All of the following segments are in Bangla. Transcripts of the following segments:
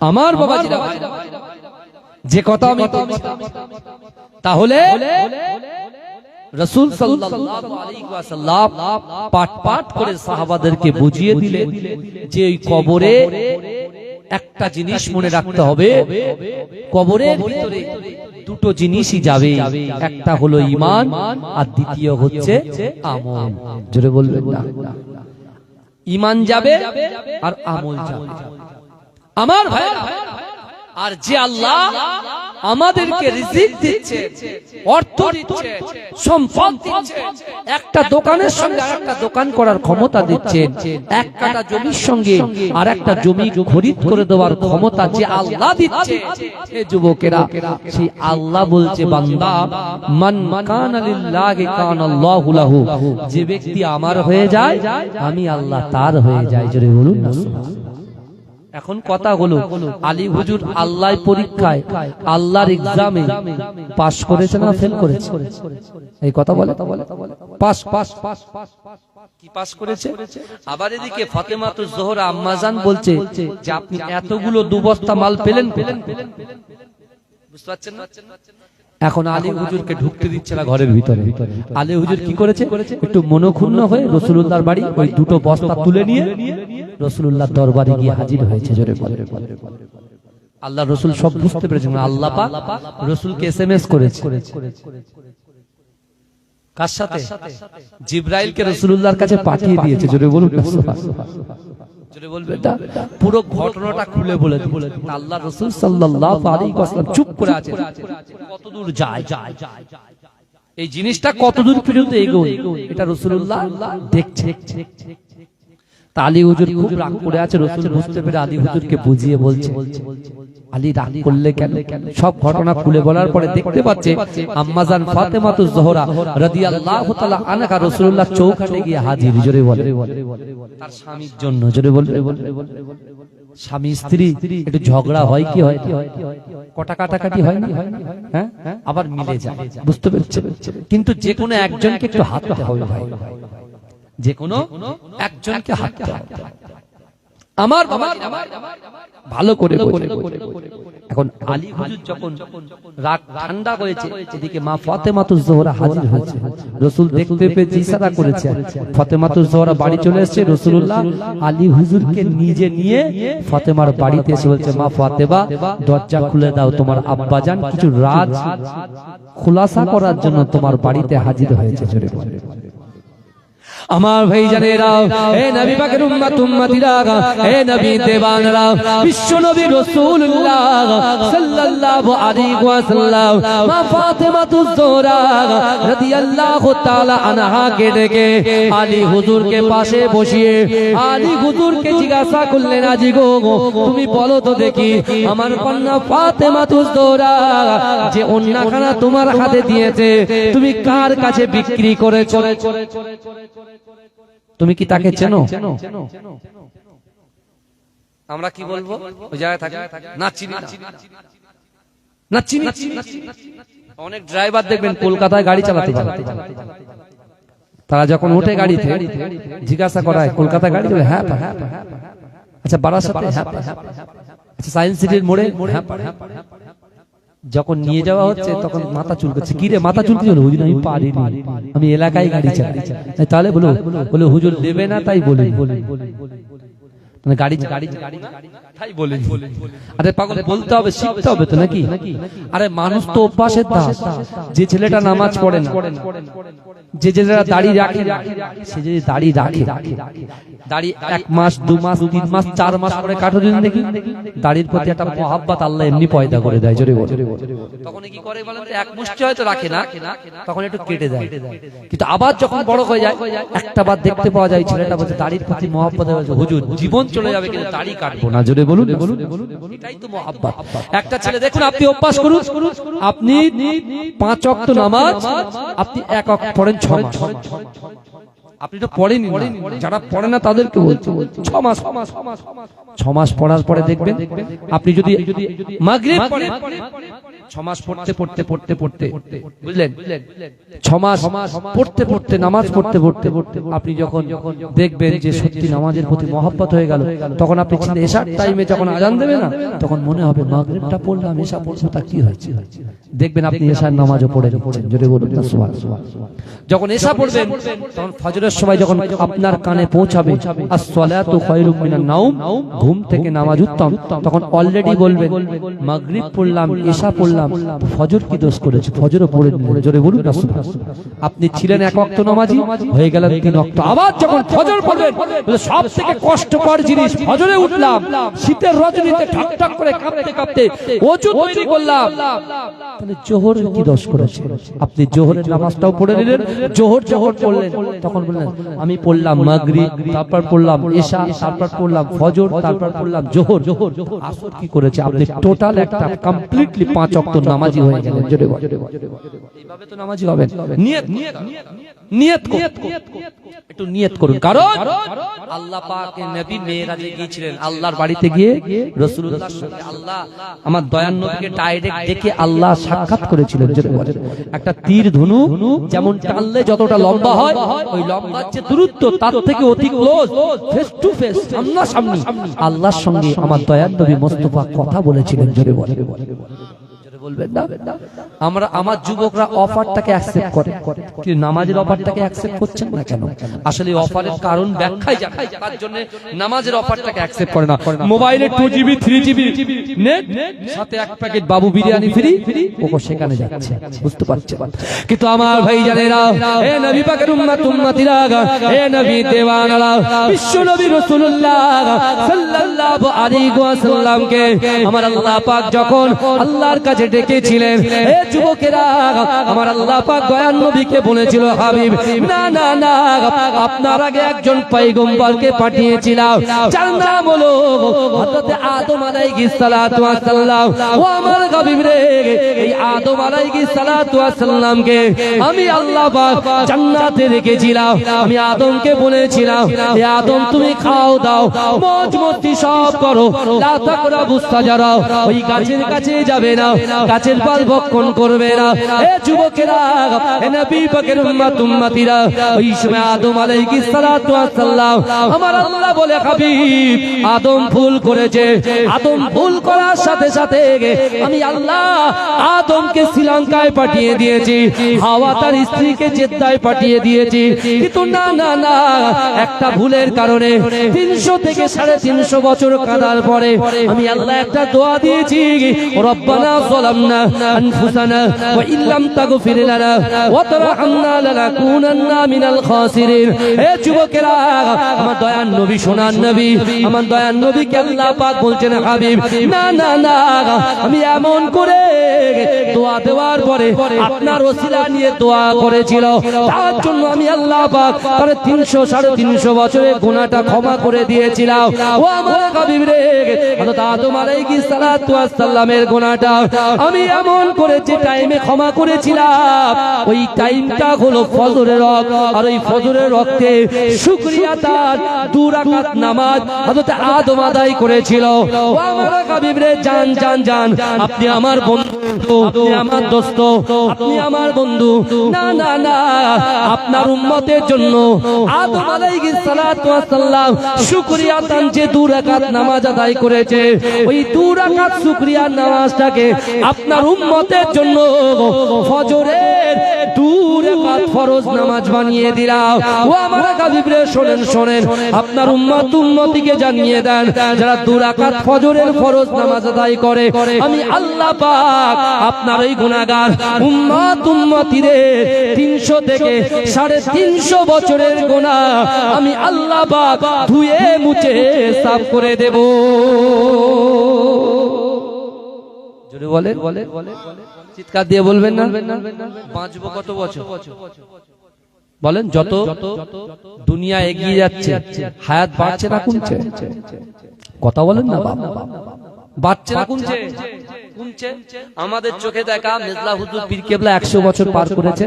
আমার বাবা যে কথা আমি তাহলে রসুল পাঠ পাঠ করে সাহাবাদেরকে বুঝিয়ে দিলেন যে ওই কবরে একটা জিনিস মনে রাখতে হবে। কবরের ভিতরে দুটো জিনিসই যাবে। একটা হলো ঈমান আর দ্বিতীয় হচ্ছে আমল। জোরে বলবেন না। ঈমান যাবে আর আমল যাবে। আমার ভাই, আর যে আল্লাহ আমাদেরকে রিজিক দিচ্ছে, অর্থ দিচ্ছে, সম্পদ দিচ্ছে, একটা দোকানের সঙ্গে একটা দোকান করার ক্ষমতা দিচ্ছেন এক কাটা জমির সঙ্গে আর একটা জমি খরিদ করে দেওয়ার ক্ষমতা যে আল্লাহ দিচ্ছে, হে যুবকেরা, সেই আল্লাহ বলছে, বান্দা, মান কানা লিল্লাহি কানা আল্লাহু লাহু, যে ব্যক্তি আমার হয়ে যায়, আমি আল্লাহ তার হয়ে যাই, জোরে বলুন না। এখন কথা হলো আলী হুজুর আল্লাহ পরীক্ষায় আল্লাহর এক্সামে পাশ করেছে না ফেল করেছে? এই কথা বলে? কি করেছে? আবার এদিকে ফাতেমাতুর জোহরা আম্মাজান বলছে যে আপনি এতগুলো দুবস্তা মাল পেলেন পেলেন? বুঝতে পারছেন না। এখন আলী হুজুরকে ঢুকতে দিচ্ছে না ঘরের ভিতরে। আলী হুজুর কি করেছে? একটু মনক্ষুণ্ণ হয়ে রসুলুল্লাহর বাড়ি ওই দুটো বস্তা তুলে নিয়ে রসুলুল্লাহ দরবারে গিয়ে হাজির হয়েছে জোরে বলে। আল্লাহ রসুল সব বুঝতে পেরেছেন। আল্লাহ পাক রসুলকে এসএমএস করেছে। কার সাথে? জিব্রাইলকে রসুলুল্লাহর কাছে পাঠিয়ে দিয়েছে। জোরে বলুন? পুরো ঘটনাটা খুলে বলে আল্লাহ রসুল চুপ করে আছে কতদূর যায়? এই জিনিসটা কতদূর পর্যন্ত এটা রসুল্লাহ দেখছে। আলী হুজুর খুব রাগ করে আছে। রসুল বুঝতে পেরে আলী হুজুরকে বুঝিয়ে বলছে। আলী রাগ করলে কেন? সব ঘটনা খুলে বলার পরে দেখতে পাচ্ছে আম্মাজান ফাতেমাতু জোহরা রাদিয়াল্লাহু তাআলা আনহা রাসূলুল্লাহ চৌকাঠে গিয়ে হাজির জোরে বলে। তার স্বামীর জন্য জোরে বলে। স্বামী স্ত্রী একটু ঝগড়া হয় কি হয়? কটা কাটাকাটি হয় না? হ্যাঁ আবার মিলে যায়। বুঝতে পেরেছে কিন্তু যে কোনো একজনকে একটু হাততে হবে ভাই। যে কোনো একজনকে হাততে হবে। আমার বাবা। ভালো করে এখন আলী হুজুর যখন রাগ ঠান্ডা হয়েছে এদিকে মা ফাতেমাতুজ জোহরা হাজির হয়েছে। রসুল দেখতে পেয়ে ইশারা করেছে। ফাতেমাতুজ জোহরা বাড়ি চলে এসেছে রসুলুল্লাহ। আলী হুজুরকে নিজে নিয়ে ফাতেমার বাড়িতে এসে বলছে মা ফাতেমা দরজা খুলে দাও তোমার আব্বাজান কিছু রাজ খোলাসা করার জন্য তোমার বাড়িতে হাজির হয়েছে জোরে বলে। আমার ভাই জানেরা হে নবী পাকের উম্মত, উম্মতিরা, হে নবী দেবানরা বিশ্ব নবী রাসূলুল্লাহ সাল্লাল্লাহু আলাইহি ওয়াসাল্লাম, মা ফাতেমাতুজ জোহরা রাদিয়াল্লাহু তাআলা আনহা কে ডেকে আলী হুজুরকে পাশে বসিয়ে, আলী হুজুরকে জিজ্ঞাসা করলেন আজি গো, তুমি বলো তো দেখি, আমার কন্যা ফাতেমাতুজ জোহরা যে অন্যখানা তোমার হাতে দিয়েছে, তুমি কার কাছে বিক্রি করেছ? তুমি কি তাকে চেনো? আমরা কি বলব? ওই জায়গায় থাকি। না চিনি না। না চিনি অনেক ড্রাইভার দেখবেন কলকাতায় গাড়ি চালাতে তারা যখন ওঠে গাড়িতে জিজ্ঞাসা করায় কলকাতা গাড়ি চলে হ্যাঁ হ্যাঁ হ্যাঁ আচ্ছা বারাসাতে হ্যাঁ হ্যাঁ আচ্ছা সায়েন্স সিটির মোড়ে? হ্যাঁ হ্যাঁ পা। যখন নিয়ে যাওয়া হচ্ছে তখন মাথা চুলকাচ্ছে। কি রে মাথা চুলকি হুজুর আমি পারিনি। আমি এলাকায় গাড়ি চালাই। তাহলে বলো বলে হুজুর দেবে না তাই বলে মানে গাড়ি গাড়ি তাই বলে আরে পাগল বলতে হবে শিখতে হবে তো নাকি? আরে মানুষ তো অভ্যাসের দাস। যে ছেলেটা নামাজ পড়ে না যে ছেলেটা দাড়ি রাখে সে যদি দাড়ি রাখে। দাড়ি এক মাস দু মাস তিন মাস চার মাস পরে কাটো দিন দেখি। দাড়ির প্রতি একটা মহাব্বাত আল্লাহ এমনি পয়দা করে দেয় জোরে বলে। তখন কি করে বলেন এক মুষ্টি হয়তো রাখে না তখন একটু কেটে কিন্তু আবার যখন বড় হয়ে যায় একটা বার দেখতে পাওয়া যায় ছেলেটা বলছে দাড়ির প্রতি মহাব্বত হয়েছে হুজুর জীবন চলে যাবে কিন্তু দাড়ি কাটবো না জোরে বলুন। এটাই তো মহাব্বত। একটা ছেলে দেখুন আপনি অভ্যাস করুন। আপনি পাঁচ অক্ত নামাজ আপনি এক অক্ত পড়েন ছ মাস। আপনি তো যারা পড়ে না, তাদেরকে ছ মাস ছ মাস পড়ার পরে দেখবেন, আপনি যদি আপনি যখন দেখবেন যে সত্যি নামাজের প্রতি মহব্বত হয়ে গেল, তখন আপনি এসার টাইমে যখন আজান দেবে না, তখন মনে হবে, মাগরিবটা পড়লাম, এসা পড়ব, তা কি হয়েছে? দেখবেন আপনি এসার নামাজও পড়ে জোরে বলুন যখন এসা পড়বেন, তখন সময় যখন আপনার কানে পৌঁছাবে as-salatu খায়রুম মিনান নাওম, ঘুম থেকে নামাজ উত্তম, তখন অলরেডি বলবেন, মাগরিব পড়লাম, এশা পড়লাম, ফজর কি দোষ করেছে? ফজরও পড়ে জোরে বলুন না আপনি ছিলেন এক ওয়াক্ত নামাজি, হয়ে গেলেন তিন ওয়াক্ত। আবার যখন ফজর পড়বেন বলে সব থেকে কষ্টকর জিনিস, ফজরে উঠলাম, শীতের রজনীতে ঠক ঠক করে কাঁপতে কাঁপতে ওযু তৈরি করলাম। তাহলে জোহর কি দোষ করেছে? আপনি জোহরের নামাজটাও পড়ে নিলেন, জোহর জোহর পড়লেন, তখন বললেন আমি পড়লাম মাগরিব তারপর পড়লাম এশা তারপর পড়লাম ফজর তারপর পড়লাম জোহর। জোহর আসর কি করেছে? আপনি টোটাল একটা কমপ্লিটলি পাঁচ ওয়াক্ত নামাজি হয়ে গেলেন জোরে। এইভাবে তো নামাজি হবেন। নিয়ত নিয়ত নিয়ত করুন। একটু নিয়ত করুন। কারণ আল্লাহ পাক নবী মেরাজে গিয়েছিলেন আল্লাহর বাড়িতে গিয়ে রাসূলুল্লাহর সঙ্গে আল্লাহ আমার দয়ান নবীকে ডাইরেক্ট দেখে আল্লাহ সাক্ষাৎ করেছিলেন জোরে। একটা তীর ধনু যেমন টানলে যতটা লম্বা হয় ওই আল্লাহর সঙ্গে আমার দয়ান নবী মোস্তফা কথা বলেছিলেন জোরে বলে। বলবেন না? আমরা, আমার যুবকরা অফারটাকে অ্যাকসেপ্ট করে। কি নামাজের অফারটাকে অ্যাকসেপ্ট করছেন না কেন? আসলে অফারের কারণ তার জন্য নামাজের অফারটাকে অ্যাকসেপ্ট করে না। মোবাইলে two GB three GB net সাথে এক প্যাকেট বাবু বিরিয়ানি ফ্রি ওকে সেখানে যাচ্ছে। বুঝতে পারছে কিন্তু আমার ভাই জানেরা, এ নবী পাকের উম্মত, উম্মতিরা এ নবী বিশ্ব নবী রাসূলুল্লাহ সাল্লাল্লাহু আলাইহি ওয়াসাল্লামকে, আমার আল্লাহ পাক যখন আল্লাহর কাছে ডেকেছিলেন। এ যুবকেরা আমার আল্লাহ পাক দয়ান নবীকে বলেছিল হাবিব না না না আপনার আগে একজন পয়গম্বরকে পাঠিয়েছিলাম। যার নাম হলো হযরত আদম আলাইহিস সালাতু ওয়াস সালাম ও আমার হাবিব রে এই আদম আলাইহিস সালাতু ওয়াস সালামকে আমি আল্লাহ পাক জান্নাতে রেখেছিলাম। আমি আদমকে বলেছিলাম হে আদম তুমি খাও দাও মজ মস্তি সব করো। লা তাকরাবু সাজারা ওই গাছের কাছে যাবে না। গাছের পাল ভক্ষণ করবে না। এ যুবকেরা, এ নবী পাকের ওই সময় আদম আলাইহিস আমার আল্লাহ বলে, হাবিব, আদম ভুল করেছে। আদম ভুল করার সাথে সাথে আমি আল্লাহ আদমকে শ্রীলঙ্কায় পাঠিয়ে দিয়েছি, হাওয়া তার স্ত্রীকে জেদ্দায় পাঠিয়ে দিয়েছি। কিন্তু না না না, একটা ভুলের কারণে তিনশো থেকে সাড়ে তিনশো বছর কাদার পরে আমি আল্লাহ একটা দোয়া দিয়েছি, রব্বানা যালামনা তাগফির লানা ওয়া তারহামনা লানাকুনান্না মিনাল খাসিরিন হে যুবকেরা, আমার দয়ান নবী, সোনার নবী, আমার নবীকে আল্লাহ পাক বলছেন, হাবিব, না না না, আমি এমন করে দোয়া দেওয়ার পরে আপনার ওসিলা নিয়ে দোয়া করেছিল। তার জন্য আমি আল্লাহ পাক তার তিনশো, সাড়ে তিনশো বছরের গুণাটা ক্ষমা করে দিয়েছিলাম। ও আমার হাবিব রে গুণাটা আমি এমন করে যে টাইমে ক্ষমা করেছিলাম, ওই টাইমটা হলো ফজরের রক্ত। আর ওই ফজরের রক্তে শুকরিয়া তার দু নামাজ হযরত আদম আদায় করেছিল। ও আমার হাবিব রে জান জান জান, আপনি আমার বন্ধু, আপনি আমার দোস্ত, আপনি আমার বন্ধু। না না না, আপনার উম্মতের জন্য আদম আলাইহিস সালাতু ওয়াস সালাম শুকরিয়া তান যে দু রাকাত নামাজ আদায় করেছে। ওই দু রাকাত শুকরিয়া নামাজটাকে আপনার উম্মতের জন্য ফজরের দু রাকাত ফরজ নামাজ বানিয়ে দিলাম। ও আমার হাবিবরে শোনেন শোনেন। আপনার উম্মত উম্মতিকে জানিয়ে দেন, যারা দু ফজরের ফরজ নামাজ আদায় করে। আমি আল্লাহ পাক আপনার এই গুনাহগার উম্মত উম্মতিদের 300 থেকে সাড়ে তিনশো বছরের গুনাহ আমি আল্লাহ পাক ধুয়ে মুছে সাফ করে দেব। জোরে বলে বলে চিৎকার দিয়ে বলবেন না। বাঁচবো কত বছর? বলেন যত দুনিয়া এগিয়ে যাচ্ছে, হায়াত বাড়ছে না কমছে? কথা বলেন না বাড়ছে না কমছে? আমাদের চোখে দেখা মেজলা হুজুর পীর কেবলা একশো বছর পার করেছে,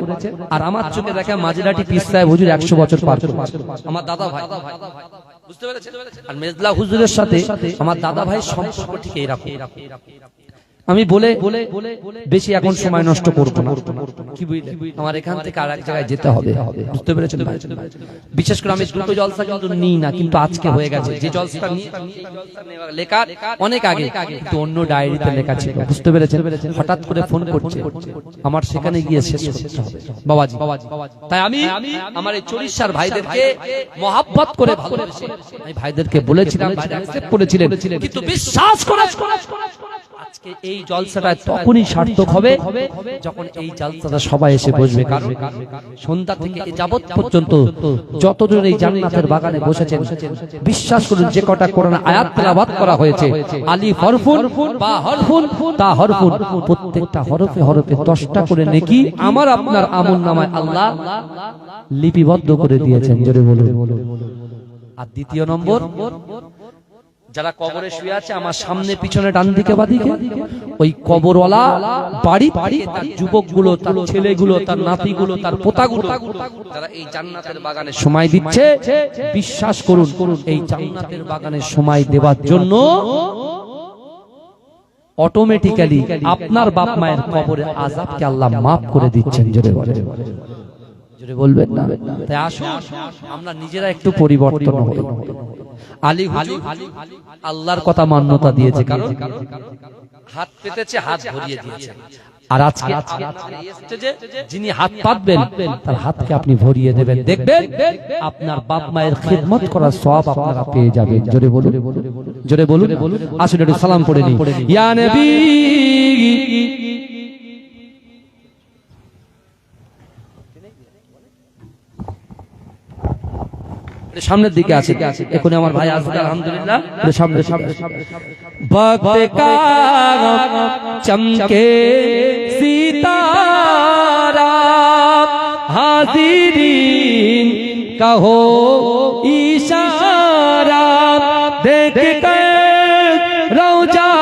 আর আমার চোখে দেখা মাঝিরাটি পীর হুজুর একশো বছর পার করেছে। আমার দাদা ভাই। আর মেজলা হুজুরের সাথে আমার দাদা ভাই সম্পর্ক ঠিক এইরকম। আমি বলে, বেশি এখন সময় নষ্ট করব না। কি বুঝলে আমার এখান থেকে আর এক জায়গায় যেতে হবে। বুঝতে পেরেছেন বিশেষ করে আমি দ্রুত জলসা কিন্তু নিই না, কিন্তু আজকে হয়ে গেছে। যে জলসাটা নিয়ে লেখা অনেক আগে, কিন্তু অন্য ডায়েরিতে লেখা ছিল। বুঝতে পেরেছেন? হঠাৎ করে ফোন করছে। আমার সেখানে গিয়ে শেষ করতে হবে। বাবাজি। তাই আমি আমার এই চরিষ্যার ভাইদেরকে মহাব্বত করে ভালোবেসে। আমি ভাইদেরকে বলেছিলাম করেছিলেন, কিন্তু বিশ্বাস করে আজকে এই জলসাটা তখনই সার্থক হবে যখন এই জলসাটা সবাই এসে বসবে। কারণ সন্ধ্যা থেকে যাবৎ পর্যন্ত যতজন এই জান্নাতের বাগানে বসেছেন বিশ্বাস করুন যে কটা কোরআন আয়াত তেলাওয়াত করা হয়েছে। আলী হরফুন বা হরফুন তা হরফুন। প্রত্যেকটা হরফে হরফে দশটা করে নেকি আমার আপনার আমল নামায় আল্লাহ লিপিবদ্ধ করে দিয়েছেন জোরে বলুন। আর দ্বিতীয় নম্বর? যারা কবরে শুয়ে আছে আমার সামনে পিছনে ডান দিকে বাদিকে। ওই কবরওয়ালা বাড়ি বাড়ি তার যুবকগুলো তার ছেলেগুলো তার নাতিগুলো তার পোতাগুলো যারা এই জান্নাতের বাগানে সময় দিচ্ছে বিশ্বাস করুন এই জান্নাতের বাগানে সময় দেওয়ার জন্য অটোমেটিক্যালি আপনার বাপ মায়ের কবরে আজাবকে আল্লাহ মাফ করে দিচ্ছেন জোরে বলে জোরে বলবেন না? তাই আসুন আমরা নিজেরা একটু পরিবর্তন হই আলী হুজুর আল্লাহর কথা মান্যতা দিয়েছে। কারণ হাত পেতেছে হাত ভরিয়ে দিয়েছে। আর আজকে যিনি হাত পাতবেন তার হাতকে আপনি ভরিয়ে দেবেন। দেখবেন? আপনার বাপ মায়ের খেদমত করার সব আপনারা পেয়ে যাবেন। জোরে বলুন। জোরে বলুন। আসুন একটু সালাম পড়ে নিই। ইয়া নবী! সামনের দিকে আছে এখন আমার ভাই আসবে আলহামদুলিল্লাহ এটা সামনে সামনে বক্ত কা চমকে সিতারা হাজিরিন কহো ইশারা দেখ कर রোজা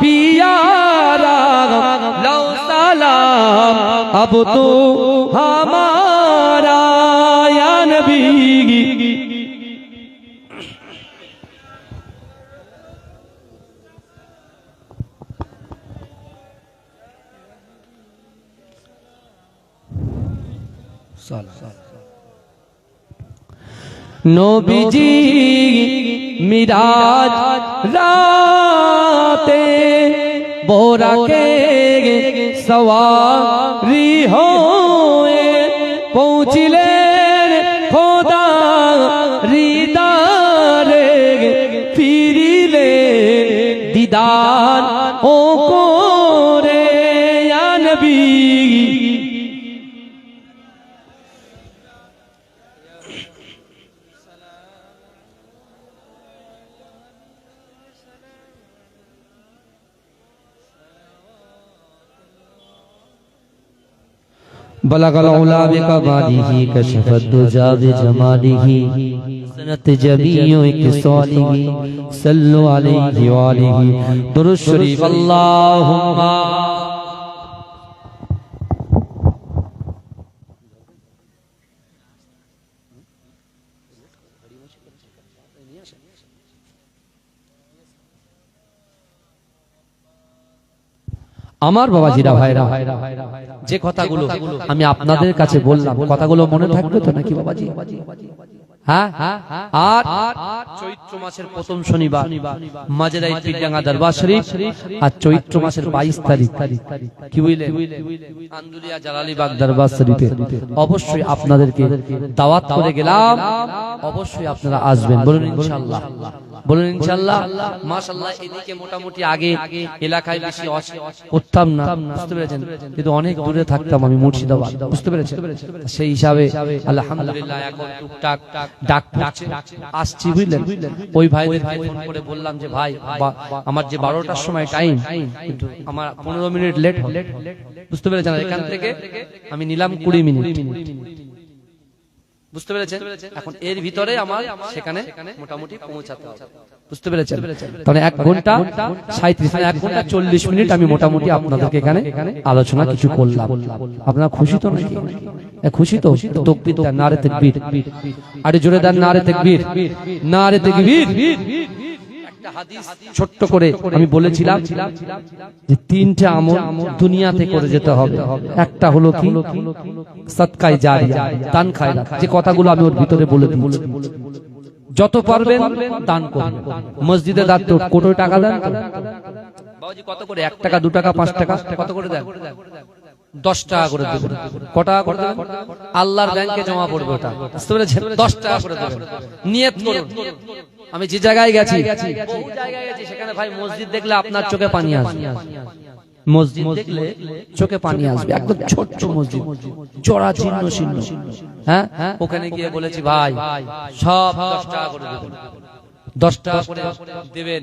পিয়ারা লও সালাম अब तो हमारा या नबी নবীজি মিরাজ রাতে বোরাকে সওয়ারি হয়ে পৌঁছিলেন بلغ العلا ہی کشفت دو جاب جمالی ہی سنت جبیوں ایک سوالی ہی سلو علیہ وآلہ درست شریف. اللہم আমার বাবাজিরা ভাইরা যে কথাগুলো আমি আপনাদের কাছে বললাম কথাগুলো মনে থাকবে তো নাকি বাবাজি? হ্যাঁ? আর চৈত্র মাসের প্রথম শনিবার মাজেরাই পিডাঙ্গা দরবার শরীফ আর চৈত্র মাসের বাইশ তারিখ। কি বুঝলে আন্দুলিয়া জালালিবাগ দরবার শরীফে অবশ্যই আপনাদেরকে দাওয়াত করে গেলাম। অবশ্যই আপনারা আসবেন। বলুন ইনশাআল্লাহ। বলুন ইনশাআল্লাহ। মাশাআল্লাহ এদিকে মোটামুটি আগে এলাকায় বেশি করতাম না বুঝতে পেরেছেন? কিন্তু অনেক দূরে থাকতাম আমি মুর্শিদাবাদ বুঝতে পেরেছেন? সেই হিসাবে আলহামদুলিল্লাহ এখন টুকটাক ডাক আসছি বুঝলেন? ওই ভাইদেরকে ফোন করে বললাম যে ভাই আমার যে বারোটার সময় টাইম কিন্তু আমার পনেরো মিনিট লেট বুঝতে পেরেছেন? এখান থেকে আমি নিলাম কুড়ি মিনিট। বুঝতে পেরেছেন? এখন এর ভিতরে আমার সেখানে মোটামুটি পৌঁছাতে হবে। বুঝতে পেরেছেন? তাহলে এক ঘণ্টা সাঁত্রিশ এক ঘণ্টা চল্লিশ মিনিট আমি মোটামুটি আপনাদেরকে এখানে আলোচনা কিছু করলাম। আপনারা খুশি তো নাকি? খুশি তো তকবির নারে তেকবির আরে জোরে দেন নারে তেকবির নারে তেকবির ছোট্ট করে আমি বলেছিলাম যে তিনটে আমল দুনিয়াতে করে যেতে হবে। একটা হলো কি? সৎকাই জারিয়া দান খায়রা যে কথাগুলো আমি ওর ভিতরে বলে দিচ্ছি যত পারবেন দান করুন। মসজিদে দান তো কোটি টাকা দেন? বাবাজি কত করে? এক টাকা দু টাকা পাঁচ টাকা কত করে দেন? দশ টাকা করে দেবেন। ক টাকা করে দেবেন? আল্লাহর ব্যাংকে জমা পড়বে ওটা। বুঝতে পেরেছেন? দশ টাকা করে দেবেন। নিয়ত করুন। আমি যে জায়গায় গেছি বহু জায়গায় গেছি সেখানে ভাই মসজিদ দেখলে আপনার চোখে পানি আসবে। মসজিদ দেখলে চোখে পানি আসবে একদম ছোট্ট মসজিদ। চড়া ছিন্ন ছিন্ন। হ্যাঁ? ওখানে গিয়ে বলেছি ভাই সব দশ টাকা করে দেবেন। দশ টাকা করে দেবেন।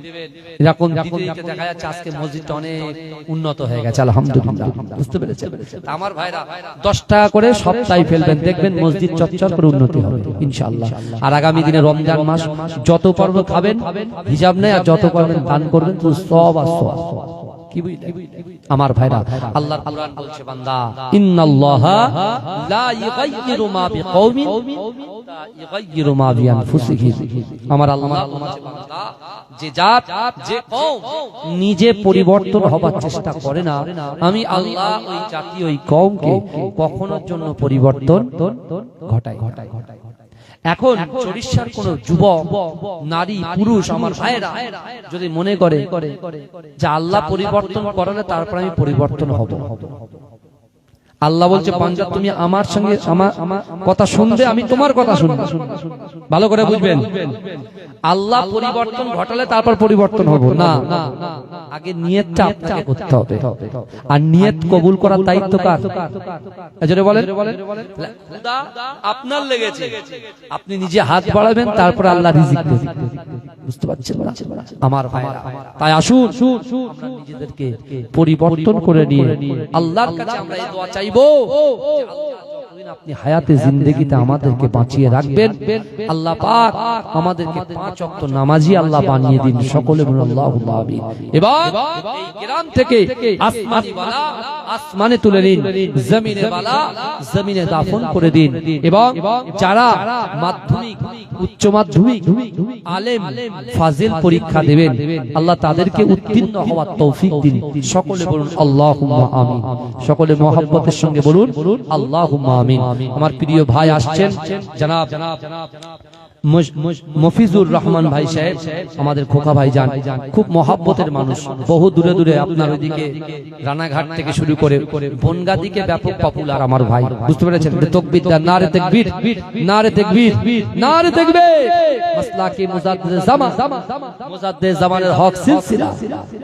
এরকম দিতে দিতে দেখা যাচ্ছে আজকে মসজিদটা অনেক উন্নত হয়ে গেছে আলহামদুলিল্লাহ। বুঝতে পেরেছেন? আমার ভাইরা দশ টাকা করে সপ্তাহে ফেলবেন। দেখবেন মসজিদ চচ্চর করে উন্নতি হবে। ইনশাআল্লাহ। আর আগামী দিনে রমজান মাস যত পর্ব খাবেন হিসাব নেই আর যত পারবেন দান করবেন তো সব আর সব। কি আমার ভাইরা আল্লাহ কোরআন বলছে বান্দা ইন্নাল্লাহা লা মা বিকওমিন মা বিআনফুসিহিম আমার আল্লাহ বলছে বান্দা যে জাত যে কওম নিজে পরিবর্তন হবার চেষ্টা করে না আমি আল্লাহ ওই জাতি ওই কওমকে কখনোর জন্য পরিবর্তন ঘটাই ঘটাই। ঘটাই। এখন চরিষ্যার কোন যুবক নারী পুরুষ আমার ভাইরা যদি মনে করে যে আল্লাহ পরিবর্তন করালে তারপর আমি পরিবর্তন হব। আল্লাহ বলছে পাঞ্জাব তুমি আমার সঙ্গে আমার কথা শুনবে আমি তোমার কথা শুনব। ভালো করে বুঝবেন। আল্লাহ পরিবর্তন ঘটালে তারপর পরিবর্তন হব। না। আগে নিয়তটা আপনাকে করতে হবে। আর নিয়ত কবুল করার দায়িত্ব কার এজন্য বলেন। আপনার লেগেছে। আপনি নিজে হাত বাড়াবেন তারপর আল্লাহ রিজিক দেবেন। বুঝতে পারছেন না? আমার ভাইরা তাই আসুন। আমরা নিজেদেরকে পরিবর্তন করে নিয়ে আল্লাহর কাছে আমরা এই দোয়া চাইব। আল্লাহ যতদিন আপনি হায়াতে জিন্দগিতে আমাদেরকে বাঁচিয়ে রাখবেন। আল্লাহ পাক আমাদেরকে পাঁচ ওয়াক্ত নামাজি আল্লাহ বানিয়ে দিন, সকলে বলুন, আল্লাহুম্মা আমিন। এবং এই গ্রাম থেকে আসমানি বালা, আসমানে তুলে নিন, জমিনে বালা, জমিনে দাফন করে দিন। এবং যারা মাধ্যমিক, উচ্চ মাধ্যমিক, আলেম, ফাজিল পরীক্ষা দেবেন, আল্লাহ তাদেরকে উত্তীর্ণ হওয়ার তৌফিক দিন। সকলে বলুন, আল্লাহুম্মা আমিন। সকলে মহব্বতের সঙ্গে বলুন, আল্লাহুম্মা আমিন। আমার প্রিয় ভাই আসছেন, জনাব মফিজুর রহমান ভাই সাহেব, আমাদের খোকা ভাই যান। খুব মহাব্বতের মানুষ। বহু দূরে দূরে আপনার ওইদিকে রানাঘাট থেকে শুরু করে বনগা দিকে ব্যাপক পপুলার আমার ভাই। বুঝতে পেরেছেন? তকবির দেন নারে তেকবীর নারে তেকবীর নারে তেকবীর। মাসলাকে মুজাদ্দিদ জামান, মুজাদ্দিদ জামানের হক সিলসিলা।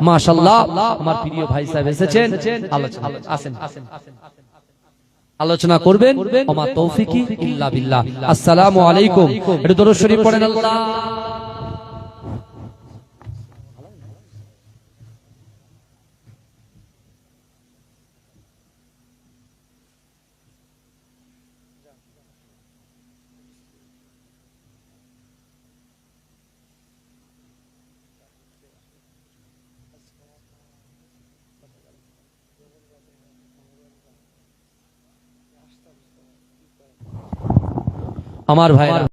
মাশাআল্লাহ, আমার প্রিয় ভাই সাহেব এসেছেন। আলোচনা আসেন। আলোচনা করবেন। আমার তৌফিকি ইল্লা বিল্লাহ। আসসালামু আলাইকুম। এটা দরুদ শরীফ পড়েন আল্লাহ। আমার ভাইরা।